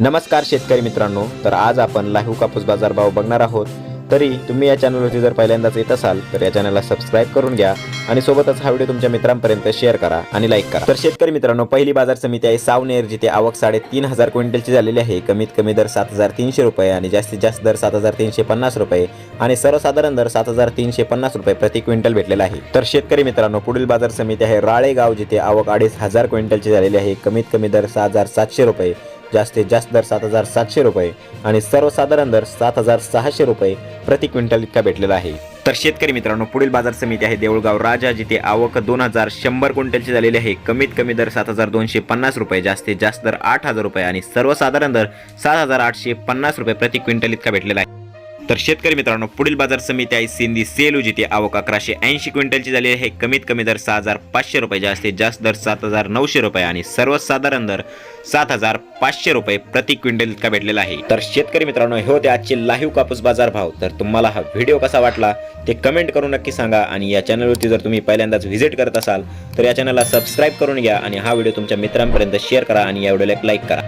नमस्कार शेतकरी मित्रांनो तर आज आपण लाईव्ह कापूस बाजार भाव बघणार आहोत. तरी तुम्ही या चॅनलवरती जर पहिल्यांदाच येत असाल तर या चॅनलला सबस्क्राईब करून घ्या आणि सोबतच हा व्हिडिओ तुमच्या मित्रांपर्यंत शेअर करा आणि लाईक करा. तर शेतकरी मित्रांनो पहिली बाजार समिती आहे सावनेर जिथे आवक साडेतीन हजार क्विंटलची झालेली आहे. कमीत कमी दर सात हजार तीनशे रुपये आणि जास्तीत जास्त दर सात हजार तीनशे पन्नास रुपये आणि सर्वसाधारण दर सात हजार तीनशे पन्नास रुपये प्रति क्विंटल भेटलेला आहे. तर शेतकरी मित्रांनो पुढील बाजार समिती आहे राळेगाव जिथे आवक अडीच हजार क्विंटलची झालेली आहे. कमीत कमी दर सहा हजार सातशे रुपये जास्तीत जास्त दर सात हजार सातशे रुपये आणि सर्वसाधारण दर सात हजार सहाशे रुपये प्रति क्विंटल इतका भेटलेला आहे. तर शेतकरी मित्रांनो पुढील बाजार समिती आहे देऊळगाव राजा जिथे आवक दोन हजार शंभर क्विंटलची झालेली आहे. कमीत कमी दर सात हजार दोनशे पन्नास रुपये जास्तीत जास्त दर आठ हजार रुपये आणि सर्वसाधारण दर सात हजार आठशे पन्नास रुपये प्रति क्विंटल इतका भेटलेला आहे. तर शेतकरी मित्रांनो पुढील बाजार समिती आहे सिंधी सेलू जिथे आवक अकराशे ऐंशी क्विंटलची झाली आहे. कमीत कमी दर सहा हजार पाचशे रुपये जास्तीत जास्त दर सात हजार नऊशे रुपये आणि सर्वसाधारण दर सात हजार पाचशे रुपये प्रति क्विंटल इतका भेटलेला आहे. तर शेतकरी मित्रांनो हे होते आजचे लाईव्ह कापूस बाजार भाव. तर तुम्हाला हा व्हिडिओ कसा वाटला ते कमेंट करून नक्की सांगा आणि या चॅनलवरती जर तुम्ही पहिल्यांदाच व्हिजिट करत असाल तर या चॅनलला सबस्क्राईब करून घ्या आणि हा व्हिडिओ तुमच्या मित्रांपर्यंत शेअर करा आणि या व्हिडिओला एक लाईक करा.